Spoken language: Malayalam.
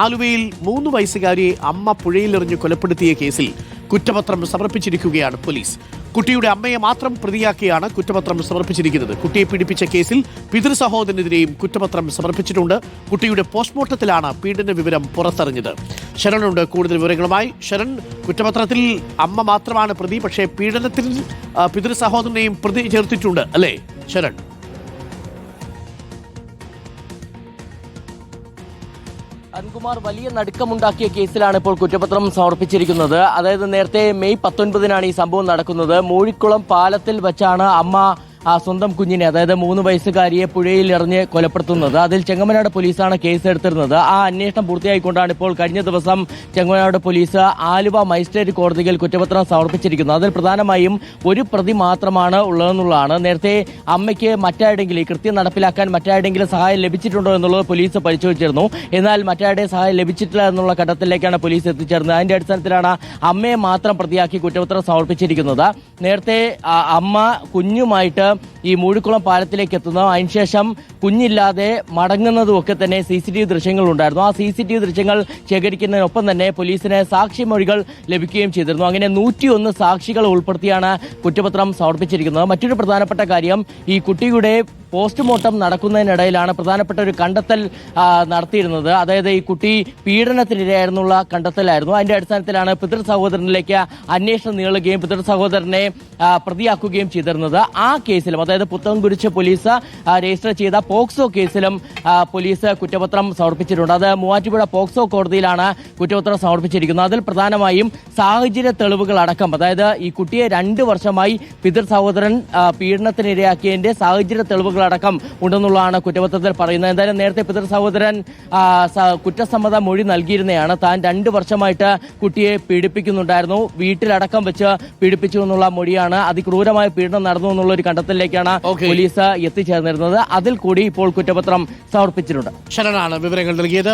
ആലുവയിൽ മൂന്ന് വയസ്സുകാരിയെ അമ്മ പുഴയിലെറിഞ്ഞ് കൊലപ്പെടുത്തിയ കേസിൽ കുറ്റപത്രം സമർപ്പിച്ചിരിക്കുകയാണ് പോലീസ്. കുട്ടിയുടെ അമ്മയെ മാത്രം പ്രതിയാക്കിയാണ് കുറ്റപത്രം സമർപ്പിച്ചിരിക്കുന്നത്. കുട്ടിയെ പീഡിപ്പിച്ച കേസിൽ പിതൃ സഹോദരനെതിരെയും കുറ്റപത്രം സമർപ്പിച്ചിട്ടുണ്ട്. കുട്ടിയുടെ പോസ്റ്റ്മോർട്ടത്തിലാണ് പീഡന വിവരം പുറത്തറിഞ്ഞത്. ശരണുണ്ട് കൂടുതൽ വിവരങ്ങളുമായി ശരൺ കുറ്റപത്രത്തിൽ അമ്മ മാത്രമാണ് പ്രതി പക്ഷേ പീഡനത്തിൽ പിതൃ സഹോദരനെയും പ്രതി ചേർത്തിട്ടുണ്ട് അല്ലേ? ശരൺ. അൻകുമാർ വലിയ നടുക്കമുണ്ടാക്കിയ കേസിലാണ് ഇപ്പോൾ കുറ്റപത്രം സമർപ്പിച്ചിരിക്കുന്നത്. അതായത് നേരത്തെ മെയ് പത്തൊൻപതിനാണ് ഈ സംഭവം നടക്കുന്നത്. മൂഴിക്കുളം പാലത്തിൽ വെച്ചാണ് അമ്മ ആ സ്വന്തം കുഞ്ഞിനെ അതായത് മൂന്ന് വയസ്സുകാരിയെ പുഴയിൽ എറിഞ്ഞ് കൊലപ്പെടുത്തുന്നത്. അതിൽ ചെങ്ങമനാട് പോലീസാണ് കേസ് എടുത്തിരുന്നത് ആ അന്വേഷണം പൂർത്തിയായിക്കൊണ്ടാണ് ഇപ്പോൾ കഴിഞ്ഞ ദിവസം ചെങ്ങമനാട് പോലീസ് ആലുവ മജിസ്ട്രേറ്റ് കോടതിയിൽ കുറ്റപത്രം സമർപ്പിച്ചിരിക്കുന്നത്. അതിൽ പ്രധാനമായും ഒരു പ്രതി മാത്രമാണ് ഉള്ളതെന്നുള്ളതാണ്. നേരത്തെ അമ്മയ്ക്ക് മറ്റാരുടെങ്കിലും ഈ കൃത്യം നടപ്പിലാക്കാൻ മറ്റാരുടെങ്കിലും സഹായം ലഭിച്ചിട്ടുണ്ടോ എന്നുള്ളത് പോലീസ് പരിശോധിച്ചിരുന്നു. എന്നാൽ മറ്റാരുടെ സഹായം ലഭിച്ചിട്ടില്ല എന്നുള്ള ഘട്ടത്തിലേക്കാണ് പോലീസ് എത്തിച്ചേർന്നത്. അതിന്റെ അടിസ്ഥാനത്തിലാണ് അമ്മയെ മാത്രം പ്രതിയാക്കി കുറ്റപത്രം സമർപ്പിച്ചിരിക്കുന്നത്. നേരത്തെ അമ്മ കുഞ്ഞുമായിട്ട് ഈ മൂഴിക്കുളം പാലത്തിലേക്ക് എത്തുന്നതും അതിനുശേഷം കുഞ്ഞില്ലാതെ മടങ്ങുന്നതും ഒക്കെ തന്നെ സി സി ടി വി ദൃശ്യങ്ങൾ ഉണ്ടായിരുന്നു ആ സി സി ടി വി ദൃശ്യങ്ങൾ ശേഖരിക്കുന്നതിനൊപ്പം തന്നെ പോലീസിന് സാക്ഷിമൊഴികൾ ലഭിക്കുകയും ചെയ്തിരുന്നു. അങ്ങനെ നൂറ്റിയൊന്ന് സാക്ഷികൾ ഉൾപ്പെടുത്തിയാണ് കുറ്റപത്രം സമർപ്പിച്ചിരിക്കുന്നത്. മറ്റൊരു പ്രധാനപ്പെട്ട കാര്യം ഈ കുട്ടിയുടെ പോസ്റ്റ്മോർട്ടം നടക്കുന്നതിനിടയിലാണ് പ്രധാനപ്പെട്ട ഒരു കണ്ടെത്തൽ നടത്തിയിരുന്നത്. അതായത് ഈ കുട്ടി പീഡനത്തിനിരയായിരുന്നുള്ള കണ്ടെത്തലായിരുന്നു. അതിന്റെ അടിസ്ഥാനത്തിലാണ് പിതൃ സഹോദരനിലേക്ക് അന്വേഷണം നീളുകയും പിതൃ സഹോദരനെ പ്രതിയാക്കുകയും ചെയ്തിരുന്നത്. ആ കേസിലും അതായത് പുത്തൻകുരിശ് പോലീസ് രജിസ്റ്റർ ചെയ്ത പോക്സോ കേസിലും പോലീസ് കുറ്റപത്രം സമർപ്പിച്ചിട്ടുണ്ട്. അത് മൂവാറ്റുപുഴ പോക്സോ കോടതിയിലാണ് കുറ്റപത്രം സമർപ്പിച്ചിരിക്കുന്നത്. അതിൽ പ്രധാനമായും സാഹചര്യ തെളിവുകൾ അടക്കം അതായത് ഈ കുട്ടിയെ രണ്ട് വർഷമായി പിതൃ സഹോദരൻ പീഡനത്തിനിരയാക്കിയതിന്റെ സാഹചര്യ തെളിവുകളടക്കം ഉണ്ടെന്നുള്ളതാണ് കുറ്റപത്രത്തിൽ പറയുന്നത്. എന്തായാലും നേരത്തെ പിതൃ സഹോദരൻ കുറ്റസമ്മത മൊഴി നൽകിയിരുന്നതാണ് താൻ രണ്ട് വർഷമായിട്ട് കുട്ടിയെ പീഡിപ്പിക്കുന്നുണ്ടായിരുന്നു. വീട്ടിലടക്കം വെച്ച് പീഡിപ്പിച്ചു എന്നുള്ള മൊഴിയാണ് അതിക്രൂരമായ പീഡനം നടന്നു എന്നുള്ള ഒരു കണ്ടെത്തലിലേക്കാണ് പോലീസ് എത്തിച്ചേർന്നിരുന്നത്. അതിൽ കൂടി ഇപ്പോൾ കുറ്റപത്രം സമർപ്പിച്ചിട്ടുണ്ട്. ശരണാണ് വിവരങ്ങൾ നൽകിയത്.